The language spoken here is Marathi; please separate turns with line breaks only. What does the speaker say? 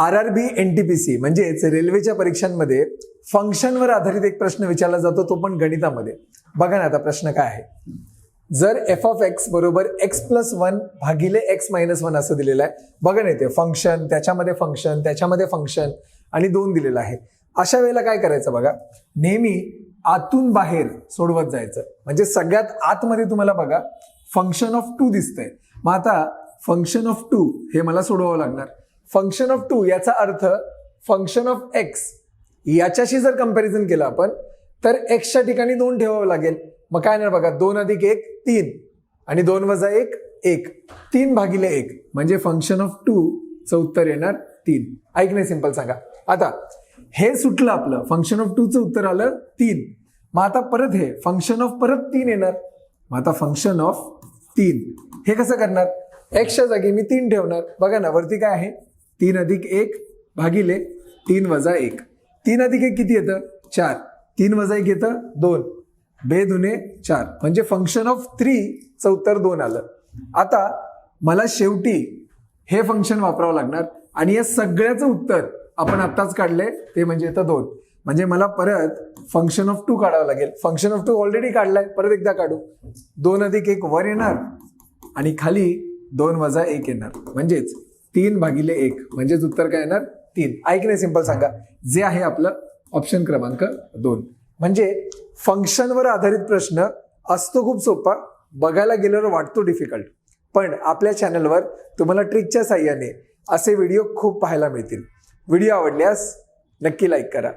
R R B N T P C म्हणजेच रेल्वेच्या परीक्षांमध्ये फंक्शनवर आधारित एक प्रश्न विचारला जातो तो पण गणितामध्ये. बघा ना आता प्रश्न काय आहे. जर एफ ऑफ एक्स बरोबर एक्स प्लस वन भागिले एक्स मायनस वन असं दिलेलं आहे बघा ना ते फंक्शन त्याच्यामध्ये फंक्शन त्याच्यामध्ये फंक्शन आणि दोन दिलेलं आहे. अशा वेळेला काय करायचं बघा नेहमी आतून बाहेर सोडवत जायचं. म्हणजे सगळ्यात आतमध्ये तुम्हाला बघा फंक्शन ऑफ टू दिसतंय. मग आता फंक्शन ऑफ टू हे मला सोडवावं लागणार. फंक्शन ऑफ टू याचा अर्थ फंक्शन ऑफ एक्स याच्याशी जर कंपॅरिझन केलं आपण तर एक्सच्या ठिकाणी दोन ठेवावं लागेल. मग काय नाही बघा दोन अधिक एक तीन. आणि दोन वजा एक एक. तीन भागिले एक. म्हणजे फंक्शन ऑफ टू चं उत्तर येणार तीन. ऐक नाही सिंपल सांगा. आता हे सुटलं आपलं. फंक्शन ऑफ टूचं उत्तर आलं तीन. मग आता परत हे फंक्शन ऑफ परत तीन येणार. मग आता फंक्शन ऑफ तीन. हे कसं करणार? एक्सच्या जागी मी तीन ठेवणार. बघा ना वरती काय आहे? तीन अधिक एक भागिले तीन वजा एक. तीन अधिक एक किती येतं? चार. तीन वजा एक येतं? दोन. बे दुने चार. म्हणजे फंक्शन ऑफ थ्रीचं उत्तर दोन आलं. आता मला शेवटी हे फंक्शन वापरावं लागणार आणि या सगळ्याचं उत्तर आपण आत्ताच काढले ते म्हणजे येतं दोन. म्हणजे मला परत फंक्शन ऑफ टू काढावं लागेल. फंक्शन ऑफ टू ऑलरेडी काढलाय परत एकदा काढू. दोन अधिक एक वर येणार आणि खाली दोन वजा एक येणार. म्हणजेच तीन भागिले एक. म्हणजेच उत्तर काय येणार? तीन. ऐक नाही सिंपल सांगा. जे आहे आपलं ऑप्शन क्रमांक दोन. म्हणजे फंक्शनवर आधारित प्रश्न असतो खूप सोपा. बघायला गेल्यावर वाटतो डिफिकल्ट पण आपल्या चॅनलवर तुम्हाला ट्रिकच्या साह्याने असे व्हिडिओ खूप पाहायला मिळतील. व्हिडिओ आवडल्यास नक्की लाईक करा.